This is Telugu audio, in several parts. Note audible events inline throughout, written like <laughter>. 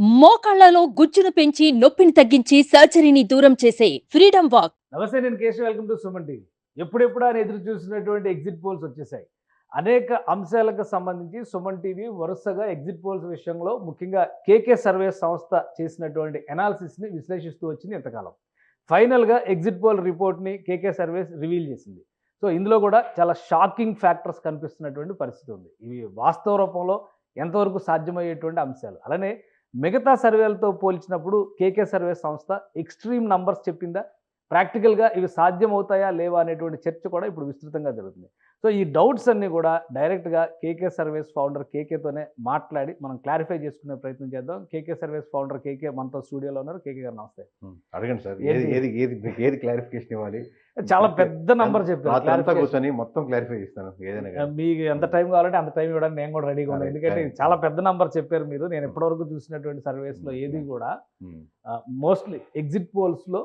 మోకాళ్ళలో గుజ్జును పెంచి నొప్పిని తగ్గించి సర్జరీని దూరం చేసే ఫ్రీడమ్ వాక్. నమస్తే నేను Keshav. Welcome to Suman TV. ఎప్పుడెప్పుడు అని ఎదురు చూసినటువంటి ఎగ్జిట్ పోల్స్ వచ్చేసాయి. అనేక అంశాలకు సంబంధించి సుమన్ టీవీ వరుసగా ఎగ్జిట్ పోల్స్ విషయంలో ముఖ్యంగా కేకే సర్వే సంస్థ చేసినటువంటి ఎనాలిసిస్ని విశ్లేషిస్తూ వచ్చింది ఇంతకాలం. ఫైనల్గా ఎగ్జిట్ పోల్ రిపోర్ట్ని కేకే సర్వేస్ రివీల్ చేసింది. సో ఇందులో కూడా చాలా షాకింగ్ ఫ్యాక్టర్స్ కనిపిస్తున్నటువంటి పరిస్థితి ఉంది. ఇవి వాస్తవ రూపంలో ఎంతవరకు సాధ్యమయ్యేటువంటి అంశాలు. అలానే మిగతా సర్వేలతో పోల్చినప్పుడు కేకే సర్వే సంస్థ ఎక్స్ట్రీమ్ నంబర్స్ చెప్పిందా? ప్రాక్టికల్గా ఇవి సాధ్యమవుతాయా లేవా అనేటువంటి చర్చ కూడా ఇప్పుడు విస్తృతంగా జరుగుతుంది. సో ఈ డౌట్స్ అన్నీ కూడా డైరెక్ట్గా కేకే సర్వీస్ ఫౌండర్ కేకేతోనే మాట్లాడి మనం క్లారిఫై చేసుకునే ప్రయత్నం చేద్దాం. కేకే సర్వీస్ ఫౌండర్ కేకే మనతో స్టూడియోలో ఉన్నారు. కేకే గారు నమస్తే. అడగండి సార్? ఏది ఏది ఏది క్లారిఫికేషన్ ఇవ్వాలి? చాలా పెద్ద నంబర్ చెప్పారు. కూర్చొని మొత్తం క్లారిఫై ఇస్తాను ఏదైనా. మీకు ఎంత టైం కావాలంటే అంత టైం ఇవ్వడానికి నేను కూడా రెడీగా ఉన్నాను ఎందుకంటే. చాలా పెద్ద నంబర్ చెప్పారు మీరు నేను ఇప్పటివరకు చూసినటువంటి సర్వేస్లో ఏది కూడా. మోస్ట్లీ ఎగ్జిట్ పోల్స్లో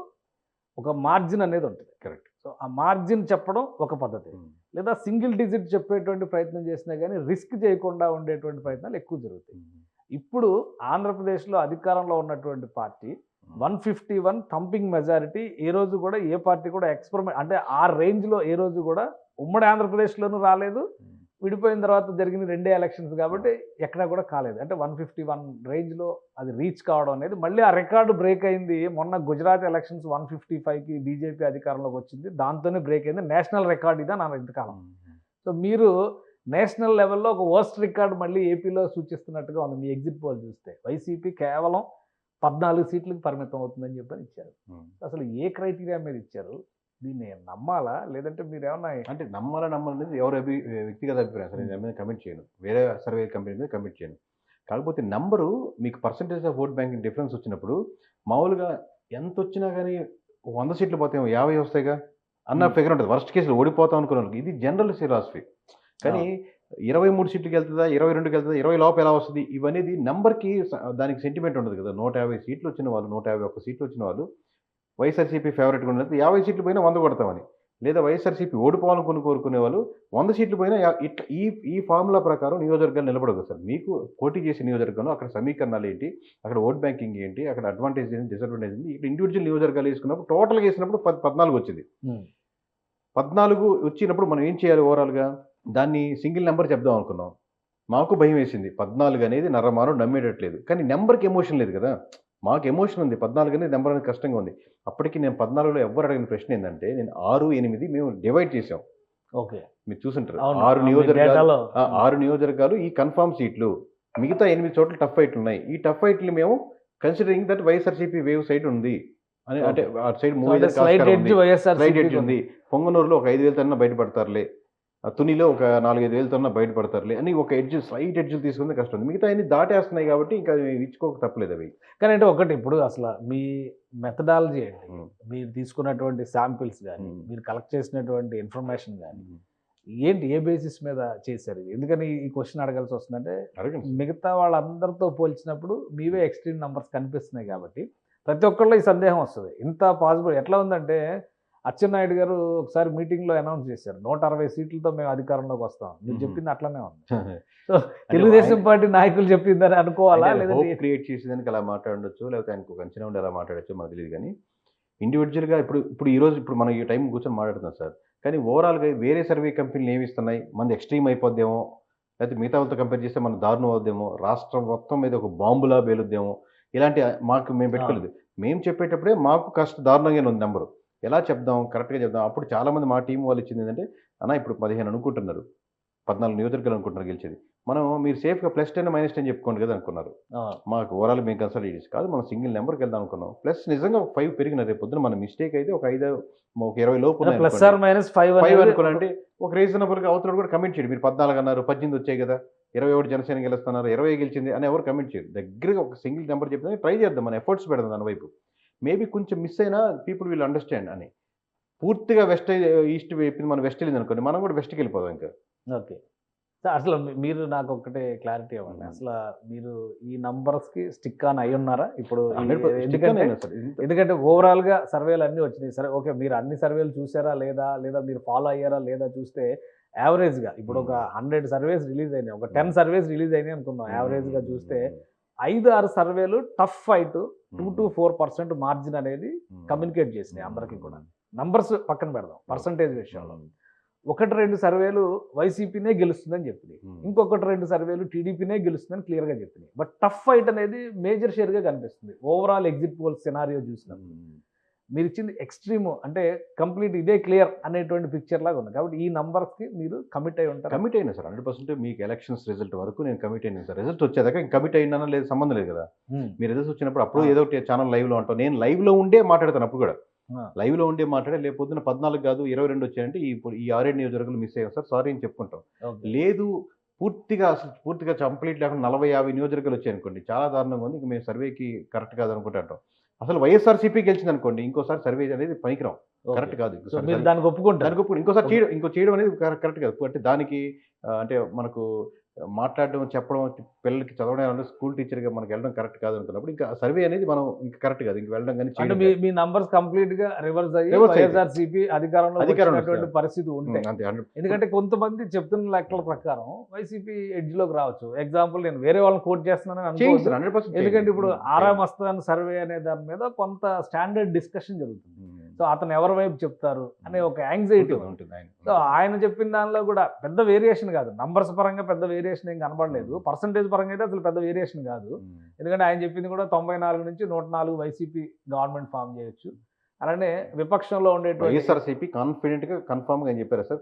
ఒక మార్జిన్ అనేది ఉంటుంది కరెక్ట్ సో ఆ మార్జిన్ చెప్పడం ఒక పద్ధతి ఉం. లేదా సింగిల్ డిజిట్ చెప్పేటువంటి ప్రయత్నం చేసినా కానీ రిస్క్ చేయకుండా ఉండేటువంటి ప్రయత్నాలు ఎక్కువ జరుగుతాయి ఉం. ఇప్పుడు ఆంధ్రప్రదేశ్లో అధికారంలో ఉన్నటువంటి party one fifty one thumping majority. ఏ రోజు కూడా ఏ పార్టీ కూడా ఎక్స్పెరిమెంట్ అంటే ఆ రేంజ్లో ఏ రోజు కూడా ఉమ్మడి ఆంధ్రప్రదేశ్లోనూ రాలేదు. ఉం. విడిపోయిన తర్వాత జరిగిన రెండే ఎలక్షన్స్ కాబట్టి ఎక్కడా కూడా కాలేదు. అంటే వన్ ఫిఫ్టీ వన్ రేంజ్లో అది రీచ్ కావడం అనేది మళ్ళీ ఆ రికార్డు బ్రేక్ అయింది. మొన్న గుజరాత్ ఎలక్షన్స్ వన్ ఫిఫ్టీ ఫైవ్కి బీజేపీ అధికారంలోకి వచ్చింది. దాంతోనే బ్రేక్ అయింది. నేషనల్ రికార్డ్ ఇదే నా ఇంతకాలం. సో మీరు నేషనల్ లెవెల్లో ఒక వర్స్ట్ రికార్డ్ మళ్ళీ ఏపీలో సూచిస్తున్నట్టుగా ఉంది మీ ఎగ్జిట్ పోల్ చూస్తే. వైసీపీ కేవలం పద్నాలుగు సీట్లకు పరిమితం అవుతుందని చెప్పని ఇచ్చారు. అసలు ఏ క్రైటీరియా మీద ఇచ్చారు? దీన్ని నమ్మాలా? లేదంటే మీరు ఏమన్నా అంటే నమ్మాలా నమ్మాలనేది ఎవరి అభి వ్యక్తిగత అభిప్రాయం. సార్ నేను దాని మీద కమెంట్ చేయను. వేరే సర్వే కంపెనీ మీద కమెంట్ చేయను. కాకపోతే నంబరు మీకు percentage of vote banking difference వచ్చినప్పుడు మామూలుగా ఎంత వచ్చినా కానీ వంద సీట్లు పోతాయేమో యాభై వస్తాయిగా అన్న. ఫిగర్ ఉంటుంది. వర్స్ట్ కేసులో ఓడిపోతాం అనుకున్నాను ఇది జనరల్ ఫిలాసఫీ కానీ ఇరవై మూడు సీట్లకి వెళ్తుందా ఇరవై రెండుకి వెళ్తుందా ఇరవై లోపు ఎలా వస్తుంది? ఇవనేది నెంబర్కి దానికి సెంటిమెంట్ ఉండదు కదా. నూట యాభై సీట్లు వచ్చిన వాళ్ళు నూట యాభై ఒక్క సీట్లు వచ్చిన వాళ్ళు వైఎస్ఆర్సీపీ ఫేవరెట్గా ఉండదు యాభై సీట్లు పోయినా వంద కొడతామని. లేదా వైఎస్ఆర్సీపీ ఓడిపోవాలనుకుని కోరుకునే వాళ్ళు వంద సీట్లు పోయినా ఇట్లా ఈ ఈ ఫార్ములా ప్రకారం నియోజకవర్గాలు నిలబడదు సార్. మీకు పోటీ చేసే నియోజకవర్గంలో అక్కడ సమీకరణాలు ఏంటి? అక్కడ ఓట్ బ్యాంకింగ్ ఏంటి? అక్కడ అడ్వాంటేజ్ ఏంటి? డిసడ్వాంటేజ్ ఏంటి? ఇక్కడ ఇండివిజువల్ నియోజకవర్గాలు వేసుకున్నప్పుడు టోటల్గా వేసినప్పుడు పద్ పద్నాలుగు వచ్చింది. పద్నాలుగు వచ్చినప్పుడు మనం ఏం చేయాలి ఓవరాల్గా? దాన్ని సింగిల్ నెంబర్ చెప్దాం అనుకున్నాం. మాకు భయం వేసింది. పద్నాలుగు అనేది నరమాను నమ్మేటట్లేదు. కానీ నెంబర్కి ఎమోషన్ లేదు కదా. మాకు ఎమోషన్ ఉంది. పద్నాలుగు అనేది నెంబర్ అనేది కష్టంగా ఉంది. అప్పటికి నేను పద్నాలుగులో ఎవరు అడిగిన ప్రశ్న ఏంటంటే నేను ఆరు ఎనిమిది మేము డివైడ్ చేసాం ఓకే. మీరు చూసుంటారు. ఆరు నియోజకవర్గాలు ఆరు నియోజకవర్గాలు ఈ కన్ఫామ్ సీట్లు. మిగతా ఎనిమిది చోట్ల టఫ్ ఫైట్లు ఉన్నాయి. ఈ టఫ్ ఫైట్లు మేము considering that YSRCP wave side ఉంది అని అంటే ఆ సైడ్ మూవీ ఉంది. పొంగనూరులో ఒక ఐదు వేలు తన్నా బయటపడతారులే. తునిలో ఒక నాలుగైదు వేలు తన్నా బయటపడతారులే అని ఒక ఎడ్జ్ స్లైట్ ఎడ్జ్ తీసుకుంది కష్టం ఉంది. మిగతా అన్ని దాటేస్తున్నాయి కాబట్టి ఇంకా ఇచ్చుకోక తప్పలేదు అవి. కానీ అంటే ఒకటి ఇప్పుడు అసలు మీ మెథడాలజీ ఏంటి. మీరు తీసుకున్నటువంటి శాంపిల్స్ కానీ. మీరు కలెక్ట్ చేసినటువంటి ఇన్ఫర్మేషన్ కానీ ఏంటి ఏ బేసిస్ మీద చేశారు? ఇది ఎందుకని ఈ క్వశ్చన్ అడగాల్సి వస్తుందంటే మిగతా వాళ్ళందరితో పోల్చినప్పుడు మీవే ఎక్స్ట్రీమ్ నంబర్స్ కనిపిస్తున్నాయి కాబట్టి ప్రతి ఒక్కళ్ళు ఈ సందేహం వస్తుంది. ఇంత పాసిబుల్ ఎట్లా ఉందంటే అచ్చెన్నాయుడు గారు ఒకసారి మీటింగ్లో అనౌన్స్ చేశారు. నూట అరవై సీట్లతో మేము అధికారంలోకి వస్తాం. మీరు. చెప్పింది అట్లనే ఉంది. <laughs> తెలుగుదేశం పార్టీ నాయకులు చెప్పిందని అనుకోవాలా? లేదంటే క్రియేట్ చేసేదానికి అలా మాట్లాడొచ్చు లేకపోతే ఆయనకు అంచనా ఉండి అలా మాట్లాడచ్చు మనకు తెలియదు కానీ ఇండివిజువల్గా ఇప్పుడు ఇప్పుడు ఈ రోజు ఇప్పుడు మనం ఈ టైం కూర్చొని మాట్లాడుతున్నాం సార్. కానీ ఓవరాల్గా వేరే సర్వే కంపెనీలు ఏమి ఇస్తున్నాయి? మంది ఎక్స్ట్రీమ్ అయిపోద్దేమో లేకపోతే మిగతా వాళ్ళతో కంపేర్ చేస్తే మన దారుణం అవుద్దేమో రాష్ట్రం మొత్తం మీద ఒక బాంబులా పేలుద్దేమో ఇలాంటి మాకు మేము పెట్టుకోలేదు. మేము చెప్పేటప్పుడే మాకు కాస్త దారుణంగానే ఉంది నెంబరు ఎలా చెప్దాం? కరెక్ట్గా చెప్దాం? అప్పుడు చాలామంది మా టీం వాళ్ళు ఇచ్చింది ఏంటంటే అన్న ఇప్పుడు పదిహేను అనుకుంటున్నారు. పద్నాలుగు నియోజకవర్గాలు అనుకుంటున్నారు గెలిచేది. మనం మీరు సేఫ్గా ప్లస్ టెన్ మైనస్ టెన్ చెప్పుకోండి కదా అనుకున్నారు. మాకు ఓవరాల్ మేము కన్సల్ట్ చేసి కాదు మనం సింగిల్ నెంబర్కి వెళ్దాం అనుకున్నాం. ప్లస్ నిజంగా ఒక ఫైవ్ పెరిగిన రేపు పొద్దున. మన మిస్టేక్ అయితే ఒక ఐదు ఒక ఇరవై లోపు plus. Or minus five five అనుకోవాలంటే ఒక రీజనబుల్గా అవతల కూడా కమెంట్ చేయడు. మీరు పద్నాలుగు అన్నారు పద్దెనిమిది వచ్చాయి కదా. ఇరవై ఒకటి జనసేన గెలుస్తున్నారు ఇరవై గెలిచింది అని ఎవరు కమెంట్ చేయరు. దగ్గరగా ఒక సింగిల్ నెంబర్ చెప్తే ట్రై చేద్దాం మన ఎఫర్ట్స్ పెడదాం దాని వైపు. మేబీ కొంచెం మిస్ అయినా పీపుల్ విల్ అండర్స్టాండ్ అని. పూర్తిగా వెస్ట్ ఈస్ట్ వైపు మనం వెస్ట్ వెళ్ళింది అనుకోండి మనం కూడా వెస్ట్కి వెళ్ళిపోదాం ఇంకా. ఓకే. సార్ అసలు మీరు నాకు ఒకటే క్లారిటీ ఇవ్వండి. అసలు మీరు ఈ నంబర్స్కి స్టిక్ ఆన్ అయి ఉన్నారా? ఇప్పుడు ఈ- 100% ఎందుకంటే ఎందుకంటే ఓవరాల్గా సర్వేలు అన్ని వచ్చినాయి. సరే ఓకే మీరు అన్ని సర్వేలు చూసారా లేదా? లేదా మీరు ఫాలో అయ్యారా లేదా చూస్తే యావరేజ్గా ఇప్పుడు ఒక హండ్రెడ్ సర్వేస్ రిలీజ్ అయినాయి. ఒక టెన్ సర్వేస్ రిలీజ్ అయినాయి అనుకుందాం యావరేజ్గా చూస్తే. ఐదు ఆరు సర్వేలు tough fight two to four percent margin అనేది కమ్యూనికేట్ చేసినాయి అందరికీ కూడా. నంబర్స్ పక్కన పెడదాం పర్సంటేజ్ విషయంలో. ఒకటి రెండు సర్వేలు వైసీపీనే గెలుస్తుందని చెప్పింది ఇంకొకటి రెండు సర్వేలు టీడీపీనే గెలుస్తుందని క్లియర్గా చెప్పింది బట్ టఫ్ ఫైట్ అనేది మేజర్ షేర్గా కనిపిస్తుంది. ఓవరాల్ ఎగ్జిట్ పోల్ సినారియో చూసినప్పుడు. మీరు ఇచ్చింది ఎక్స్ట్రీమ్ అంటే కంప్లీట్ ఇదే క్లియర్ అనేటువంటి పిక్చర్ లాగా ఉంది. కాబట్టి ఈ నంబర్స్కి మీరు కమిట్ అయి ఉంటారు? కమిట్ అయినా సార్ హండ్రెడ్ పర్సెంట్ మీకు ఎలక్షన్స్ రిజల్ట్ వరకు నేను కమిట్ అయినా సార్. రిజల్ట్ వచ్చేదాకా ఇంకా కమిట్ అయినా లేదు సంబంధం లేదు కదా. మీ రిజల్ట్స్ వచ్చినప్పుడు అప్పుడు. ఏదో ఒకటి ఛానల్ లైవ్లో ఉంటాం. నేను లైవ్లో ఉండే మాట్లాడతాను అప్పుడు కూడా. ఆ. లైవ్లో ఉండే మాట్లాడే లేకపోతే పద్నాలుగు కాదు ఇరవై రెండు వచ్చాయంటే ఈ ఇప్పుడు ఈ ఆరేడు నియోజకవర్గాలు మిస్ అయ్యాం సార్. సారీ అని చెప్పుకుంటాం. లేదు పూర్తిగా అసలు పూర్తిగా కంప్లీట్ లేకుండా నలభై యాభై నియోజకవర్గాలు వచ్చాయి అనుకోండి. చాలా దారుణంగా ఉంది. ఇంకా మేము సర్వేకి కరెక్ట్ కాదు అనుకుంటాం అసలు వైఎస్ఆర్సీపీ గెలిచింది అనుకోండి ఇంకోసారి సర్వే అనేది పనికిరాం కరెక్ట్ కాదు. మీరు దానికి ఒప్పుకుంటారు. దానికి ఇప్పుడు ఇంకోసారి చేయడం ఇంకో చేయడం అనేది కరెక్ట్ కాదు. అంటే దానికి అంటే మనకు మాట్లాడడం చెప్పడం పిల్లలకి చదవడం స్కూల్ టీచర్గా మనకి వెళ్ళడం కరెక్ట్ కాదు అనుకున్నప్పుడు ఇంకా సర్వే అనేది మనం ఇంకా కరెక్ట్ కాదు ఇంకా వెళ్ళడం కానీ అంటే మీ. మీ నంబర్స్ కంప్లీట్గా రివర్స్ అయ్యి. వైఎస్ఆర్సీపీ అధికారంలో అధికారంలో. పరిస్థితి ఉంటే ఉమ్, అంతే హండ్రెడ్ ఎందుకంటే కొంతమంది చెప్తున్న లెక్కల ప్రకారం వైసీపీ ఎడ్జ్లోకి రావచ్చు ఎగ్జాంపుల్ నేను వేరే వాళ్ళని కోట్ పర్సెంట్ ఎందుకంటే ఇప్పుడు ఆరామ్ అస్తాన్ సర్వే అనే దాని మీద కొంత స్టాండర్డ్ డిస్కషన్ జరుగుతుంది సో అతను ఎవరి వైపు చెప్తారు అనే ఒక యాంగ్జైటీ ఉంటుంది ఆయన సో ఆయన చెప్పిన దానిలో కూడా పెద్ద వేరియేషన్ కాదు. నంబర్స్ పరంగా పెద్ద వేరియేషన్ ఏం కనబడలేదు. పర్సంటేజ్ పరంగా అయితే అసలు పెద్ద వేరియేషన్ కాదు. ఉమ్. ఎందుకంటే ఆయన చెప్పింది కూడా తొంభై నాలుగు నుంచి నూట నాలుగు వైసీపీ గవర్నమెంట్ ఫామ్ చేయొచ్చు. అలానే విపక్షంలో ఉండేటువంటి వైఎస్ఆర్సీపీ కాన్ఫిడెంట్గా కన్ఫర్మ్గా చెప్పారు సార్.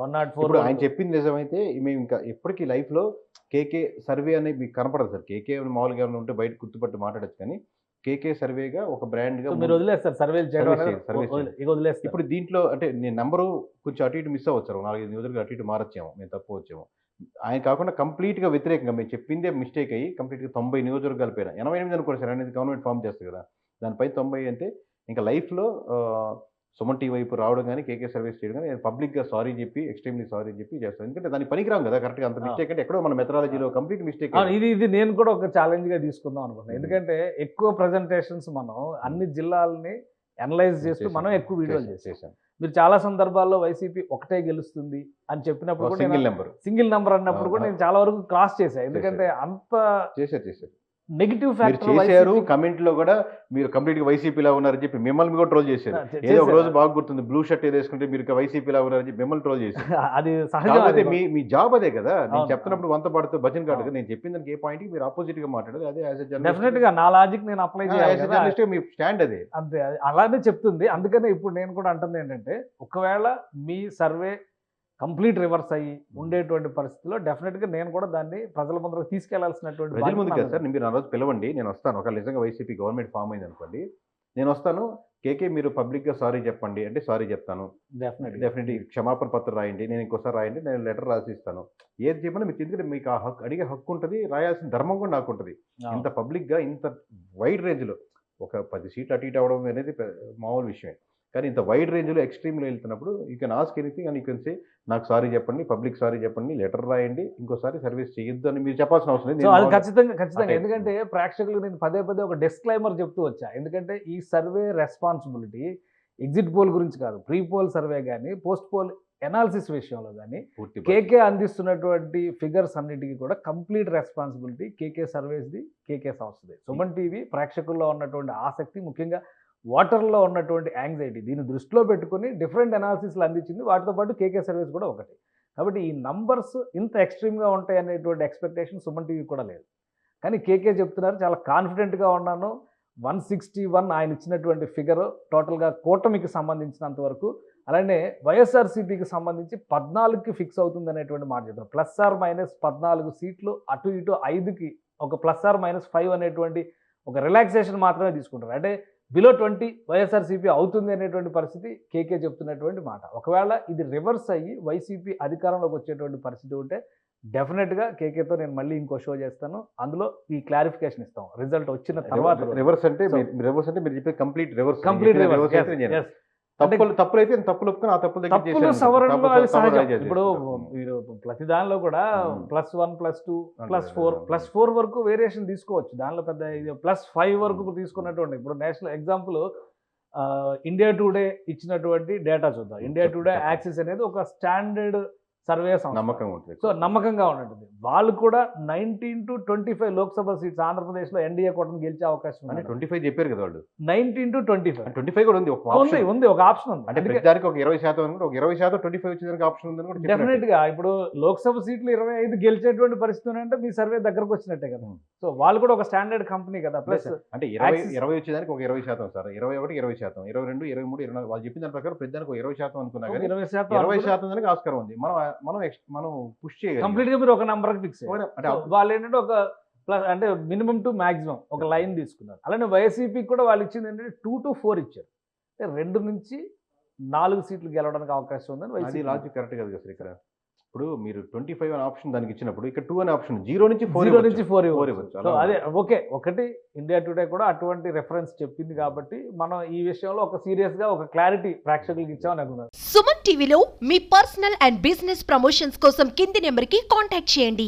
వన్ నాట్ ఫోర్ ఆయన చెప్పింది నిజమైతే మేము ఇంకా ఎప్పటికీ లైఫ్లో కేకే సర్వే అనేది మీకు కనపడదు సార్. కేకే మామూలుగా ఏమైనా ఉంటే బయట గుర్తుపట్టి మాట్లాడచ్చు కానీ కేకే సర్వేగా ఒక బ్రాండ్గా మీరు వదిలేస్తారు సర్వేలు చేయడం ఇక వదిలేస్తారు. ఇప్పుడు దీంట్లో అంటే నేను నెంబరు కొంచెం అటు ఇటు మిస్ అవ్వచ్చు నాలుగైదు నియోజకవర్గాలు అటు ఇటు మారచ్చేమో మేము తప్పు వచ్చేమో. ఆయన కాకుండా కంప్లీట్గా వ్యతిరేకంగా మేము చెప్పిందే మిస్టేక్ అయ్యి కంప్లీట్గా తొంభై నియోజకవర్గాలు పైన ఎనభై ఎనిమిది అనుకోండి సార్ అనేది గవర్నమెంట్ ఫామ్ చేస్తుంది కదా? దానిపై తొంభై అంటే ఇంకా లైఫ్లో సుమన్ టీ వైపు రావడం కానీ కేకే సర్వీస్ చేయడం కానీ నేను పబ్లిక్గా సారీ చెప్పి ఎక్స్ట్రీమ్లీ సారీ చెప్పి చేస్తాను. ఎందుకంటే దానికి పనికిరాం కదా కరెక్ట్గా అంత. మిస్టేక్ అంటే ఎక్కడో మన మెథడాలజీలో కంప్లీట్ మిస్టేక్ ఇది ఇది నేను కూడా ఒక ఛాలెంజ్గా తీసుకుందాం అనుకుంటున్నాను ఎందుకంటే ఎక్కువ ప్రజెంటేషన్స్ మనం అన్ని జిల్లాలని అనలైజ్ చేస్తూ మనం ఎక్కువ వీడియోలు చేశాను మీరు చాలా సందర్భాల్లో వైసీపీ ఒకటే గెలుస్తుంది అని చెప్పినప్పుడు సింగిల్ నెంబర్ సింగిల్ నంబర్ అన్నప్పుడు కూడా నేను చాలా వరకు క్రాస్ చేశాను ఎందుకంటే అంత చేశారు చేశారు. నెగిటివ్ మీరు చేశారు కమెంట్లో కూడా మీరు కంప్లీట్గా వైసీపీలా ఉన్నారని చెప్పి మిమ్మల్ని కూడా ట్రోల్ చేశారు. ఏదో ఒక రోజు బాగా గుర్తుంది బ్లూ షర్ట్ ఏదో వేసుకుంటే మీరు వైసీపీలా ఉన్నారని చెప్పి మిమ్మల్ని ట్రోల్ చేశారు. <laughs> అది సహజం. మీ మీ జాబ్ అదే కదా. నేను చెప్తున్నప్పుడు వంత పడుతూ భజన్ కాదు నేను చెప్పిన దానికి ఏ పాయింట్ మీరు ఆపోజిట్గా మాట్లాడారు అదే యాజ్ డెఫినెట్గా నా లాజిక్ నేను అప్లై చేయాలి మీ స్టాండ్ అదే. అంతే అలానే చెప్తుంది. అందుకనే ఇప్పుడు నేను కూడా అంటుంది ఏంటంటే ఒకవేళ మీ సర్వే కంప్లీట్ రివర్స్ అయ్యి ఉండేటువంటి పరిస్థితిలో డెఫినెట్గా నేను కూడా దాన్ని ప్రజల ముందరకు తీసుకెళ్ళాల్సినటువంటి ప్రజల ముందు కదా సార్ మీరు ఆ రోజు పిలవండి. నేను వస్తాను. ఒక నిజంగా వైసీపీ గవర్నమెంట్ ఫామ్ అయింది అనుకోండి. నేను వస్తాను. కేకే మీరు పబ్లిక్గా సారీ చెప్పండి. అంటే సారీ చెప్తాను. డెఫినెట్ డెఫినెట్లీ క్షమాపణ పత్రం రాయండి. నేను ఇంకోసారి రాయండి. నేను లెటర్ రాసి ఇస్తాను. ఏది చెప్పినా మీకు ఎందుకంటే మీకు ఆ హక్కు అడిగే హక్కు ఉంటుంది. రాయాల్సిన ధర్మం కూడా నాకు ఉంటుంది. ఇంత పబ్లిక్గా ఇంత వైడ్ రేంజ్లో ఒక పది సీట్లు అటు ఇటు అవడం అనేది మామూలు విషయమే. కానీ ఇంత వైడ్ రేంజ్లో ఎక్స్ట్రీమ్లో వెళ్తున్నప్పుడు యూ కెన్ ఆస్క్ ఎనీథింగ్ అని యూ కెన్ సే నాకు సారీ చెప్పండి పబ్లిక్ సారీ చెప్పండి లెటర్ రాయండి ఇంకోసారి సర్వీస్ చేయొద్దు అని మీరు చెప్పాల్సిన అవసరం లేదు. ఖచ్చితంగా ఖచ్చితంగా. ఎందుకంటే ప్రేక్షకులు నేను పదే పదే ఒక డిస్క్లైమర్ చెప్తూ వచ్చా. ఎందుకంటే ఈ సర్వే రెస్పాన్సిబిలిటీ ఎగ్జిట్ పోల్ గురించి కాదు ప్రీ పోల్ సర్వే కానీ పోస్ట్ పోల్ ఎనాలిసిస్ విషయంలో కానీ. కేకే అందిస్తున్నటువంటి ఫిగర్స్ అన్నిటికీ కూడా కంప్లీట్ రెస్పాన్సిబిలిటీ కేకే సర్వేస్ది కేకే సంస్థది. సుమన్ టీవీ ప్రేక్షకుల్లో ఉన్నటువంటి ఆసక్తి ముఖ్యంగా వాటర్లో ఉన్నటువంటి యాంగ్జైటీ దీన్ని దృష్టిలో పెట్టుకుని డిఫరెంట్ అనాలిసిస్లు అందించింది. వాటితో పాటు కేకే సర్వీస్ కూడా ఒకటి. కాబట్టి ఈ నంబర్స్ ఇంత ఎక్స్ట్రీమ్గా ఉంటాయి అనేటువంటి ఎక్స్పెక్టేషన్ సుమన్ టీవీ కూడా లేదు. కానీ కేకే చెప్తున్నారు చాలా కాన్ఫిడెంట్గా ఉన్నాను. వన్ సిక్స్టీ వన్ ఆయన ఇచ్చినటువంటి ఫిగర్ టోటల్గా కూటమికి సంబంధించినంత వరకు. అలానే వైఎస్ఆర్సీపీకి సంబంధించి పద్నాలుగుకి ఫిక్స్ అవుతుంది అనేటువంటి మాట చెప్తారు ప్లస్ ఆర్ మైనస్ పద్నాలుగు సీట్లు అటు ఇటు ఐదుకి ఒక ప్లస్ ఆర్ మైనస్ ఫైవ్ అనేటువంటి ఒక రిలాక్సేషన్ మాత్రమే తీసుకుంటారు. అంటే బిలో ట్వంటీ వైఎస్ఆర్సీపీ అవుతుంది అనేటువంటి పరిస్థితి కేకే చెప్తున్నటువంటి మాట. ఒకవేళ ఇది రివర్స్ అయ్యి వైసీపీ అధికారంలోకి వచ్చేటువంటి పరిస్థితి ఉంటే డెఫినెట్గా కేకేతో నేను మళ్ళీ ఇంకో షో చేస్తాను. అందులో ఈ క్లారిఫికేషన్ ఇస్తాం. రిజల్ట్ వచ్చిన తర్వాత రివర్స్- అంటే రివర్స్ అంటే మీరు చెప్పేది కంప్లీట్ రివర్స్. Complete reverse. తప్పులు తప్పులు అయితే తప్పులు ఒప్పుకొని ఆ తప్పులు తప్పులు. సవరణలో అవి సహజం ఇప్పుడు. మీరు ప్రతి దానిలో కూడా. Plus one plus two plus four. Plus four వరకు వేరియేషన్ తీసుకోవచ్చు దానిలో పెద్ద ఇది ప్లస్ ఫైవ్ వరకు తీసుకున్నటువంటి ఇప్పుడు నేషనల్ ఎగ్జాంపుల్ ఇండియా టుడే ఇచ్చినటువంటి డేటా చూద్దాం ఇండియా టుడే. యాక్సిస్ అనేది ఒక స్టాండర్డ్ సర్వే సంస్థ. నమ్మకంగా ఉంటుంది. సో నమ్మకంగా ఉంటుంది వాళ్ళు కూడా nineteen to twenty five Lok Sabha seats ఆంధ్రప్రదేశ్లో ఎన్డీఏ కూటమి గెలిచే అవకాశం ఉంది. ట్వంటీ ఫైవ్ చెప్పారు కదా వాళ్ళు. Nineteen to twenty five. Twenty five కూడా ఉంది ఒక ఉంది ఆప్షన్ ఉంది ఒక ఆప్షన్ ఉంది. అంటే దానికి ఒక ఇరవై శాతం ఒక ఇరవై శాతం ట్వంటీ ఫైవ్ వచ్చేదానికి ఆప్షన్ కూడా డెఫినెట్. గా. ఇప్పుడు లోక్సభ సీట్లు ఇరవై ఐదు గెలిచేటువంటి పరిస్థితి అంటే మీ సర్వే దగ్గరకు వచ్చినట్టే కదా. సో వాళ్ళు కూడా ఒక స్టాండర్డ్ కంపెనీ కదా. ప్లస్ అంటే ఇరవై ఇరవై వచ్చేదానికి ఒక ఇరవై శాతం సార్. ఇరవై ఒకటి ఇరవై శాతం. ఇరవై రెండు ఇరవై మూడు ఇరవై వాళ్ళు చెప్పిన దాని ప్రకారం ప్రతి దానికి ఒక ఇరవై శాతం అనుకున్నా కానీ ఇరవై శాతం ఇరవై శాతం దానికి ఆస్కారం ఉంది. మనం మనం మనం పుష్ చేయాలి కంప్లీట్గా మీరు ఒక నంబర్ ఫిక్స్ అంటే వాళ్ళు ఏంటంటే ఒక ప్లస్ అంటే మినిమం టు మాక్సిమం ఒక లైన్ తీసుకున్నారు. అలానే వైసీపీ కూడా వాళ్ళు ఇచ్చింది ఏంటంటే టూ టు ఫోర్ ఇచ్చారు. అంటే రెండు నుంచి నాలుగు సీట్లు గెలవడానికి అవకాశం ఉందని వైసీపీ లాజిక్ కరెక్ట్ కదా ఇక్కడ ఇప్పుడు మీరు ట్వంటీ ఫైవ్ అనే ఆప్షన్ దానికి ఇచ్చినప్పుడు ఇక్కడ టూ అనే ఆప్షన్ జీరో నుంచి ఫోర్ జీరో నుంచి ఫోర్ Four ఇవ్వచ్చు. అదే ఓకే ఒకటి ఇండియా టుడే కూడా అటువంటి రెఫరెన్స్ చెప్పింది కాబట్టి మనం ఈ విషయంలో ఒక సీరియస్గా ఒక క్లారిటీ ప్రేక్షకులకు ఇచ్చామని అనుకున్నాను సుమన్ టీవీలో మీ పర్సనల్ అండ్ బిజినెస్ ప్రమోషన్స్ కోసం కింది నెంబర్కి కాంటాక్ట్ చేయండి.